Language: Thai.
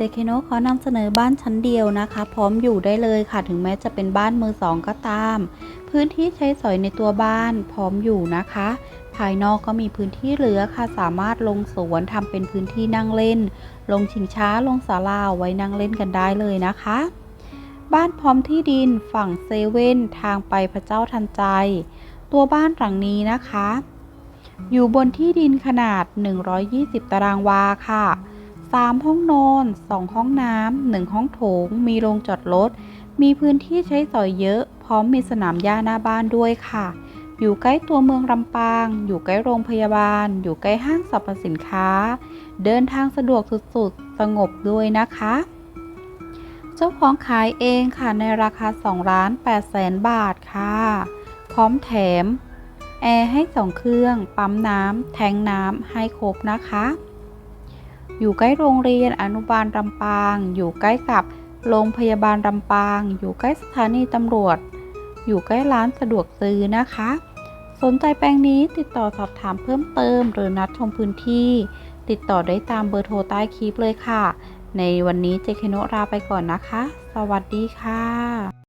เจเคโนขอนำเสนอบ้านชั้นเดียวนะคะ พร้อมอยู่ได้เลยค่ะถึงแม้จะเป็นบ้านมือสองก็ตาม พื้นที่ใช้สอยในตัวบ้านพร้อมอยู่นะคะ ภายนอกก็มีพื้นที่เหลือค่ะสามารถลงสวนทำเป็นพื้นที่นั่งเล่น ลงชิงช้าลงศาลาไว้นั่งเล่นกันได้เลยนะคะ บ้านพร้อมที่ดินฝั่งเซเว่นทางไปพระเจ้าทันใจ ตัวบ้านหลังนี้นะคะ อยู่บนที่ดินขนาด 120 ตารางวาค่ะ 3 ห้องนอน 2 ห้องน้ำ 1 ห้องโถง มีโรงจอดรถ มีพื้นที่ใช้สอยเยอะ พร้อมมีสนามหญ้าหน้าบ้านด้วยค่ะ อยู่ใกล้ตัวเมืองลำปาง อยู่ใกล้โรงพยาบาล อยู่ใกล้ห้างสรรพสินค้า เดินทางสะดวกสุดๆ สงบด้วยนะคะ เจ้าของขายเองค่ะในราคา2ล้าน8แสนบาทค่ะ พร้อมแถม แอร์ให้2เครื่อง ปั๊มน้ำ แทงน้ำ ให้ครบนะคะ อยู่ใกล้โรงเรียนอนุบาลลำปาง อยู่ใกล้กับโรงพยาบาลลำปาง อยู่ใกล้สถานีตำรวจ อยู่ใกล้ร้านสะดวกซื้อนะคะ สนใจแปลงนี้ติดต่อสอบถามเพิ่มเติม หรือนัดชมพื้นที่ ติดต่อได้ตามเบอร์โทรใต้คลิปเลยค่ะ ในวันนี้เจคโนะลาไปก่อนนะคะ สวัสดีค่ะ